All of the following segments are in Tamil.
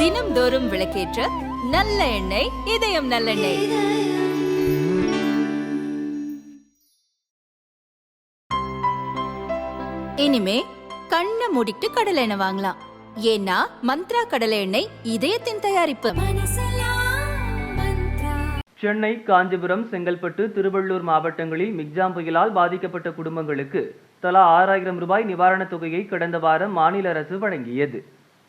தினம்தோறும் விளக்கேற்ற நல்ல எண்ணெய் இதயம் நல்லெண்ணெய் இனிமே கண்ணை மூடிட்டு கடலை எண்ணெய் வாங்கலாம். ஏன்னா மந்த்ரா கடலை எண்ணெய் இதயத்தின் தயாரிப்பு. சென்னை காஞ்சிபுரம் செங்கல்பட்டு திருவள்ளூர் மாவட்டங்களில் மிக்ஜாம் புயலால் பாதிக்கப்பட்ட குடும்பங்களுக்கு தலா ஆறாயிரம் ரூபாய் நிவாரணத் தொகையை கடந்த வாரம் மாநில அரசு வழங்கியது.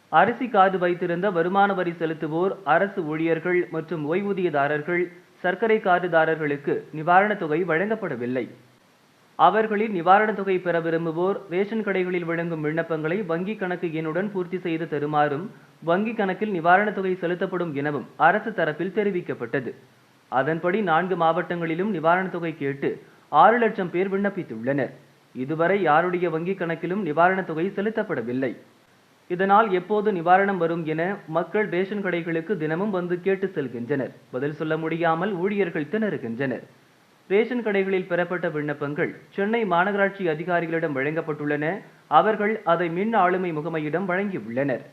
அரிசி காது வைத்திருந்த வருமான வரி செலுத்துவோர் அரசு ஊழியர்கள் மற்றும் ஓய்வூதியதாரர்கள் சர்க்கரை கார்டுதாரர்களுக்கு நிவாரணத் தொகை வழங்கப்படவில்லை. அவர்களின் நிவாரணத் தொகை பெற விரும்புவோர் ரேஷன் கடைகளில் வழங்கும் விண்ணப்பங்களை வங்கிக் கணக்கு எண்ணுடன் பூர்த்தி செய்து தருமாறும் வங்கிக் கணக்கில் நிவாரணத் தொகை செலுத்தப்படும் எனவும் அரசு தரப்பில் தெரிவிக்கப்பட்டது. அதன்படி நான்கு மாவட்டங்களிலும் நிவாரணத் தொகை கேட்டு ஆறு லட்சம் பேர் விண்ணப்பித்துள்ளனர். இதுவரை யாருடைய வங்கிக் கணக்கிலும் நிவாரணத் தொகை செலுத்தப்படவில்லை. இதனால் எப்போது நிவாரணம் வரும் என மக்கள் ரேஷன் கடைகளுக்கு தினமும் வந்து கேட்டு செல்கின்றனர். பதில் சொல்ல முடியாமல் ஊழியர்கள் திணறுகின்றனர். ரேஷன் கடைகளில் பெறப்பட்ட விண்ணப்பங்கள் சென்னை மாநகராட்சி அதிகாரிகளிடம் வழங்கப்பட்டுள்ளன. அவர்கள் அதை மின் ஆளுமை முகமையிடம் வழங்கியுள்ளனர்.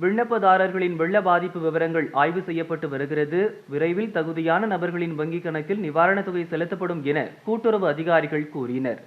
விண்ணப்பதாரர்களின் வெள்ள பாதிப்பு விவரங்கள் ஆய்வு செய்யப்பட்டு வருகிறது. விரைவில் தகுதியான நபர்களின் வங்கிக் கணக்கில் நிவாரணத் தொகை செலுத்தப்படும் என கூட்டுறவு அதிகாரிகள் கூறினர்.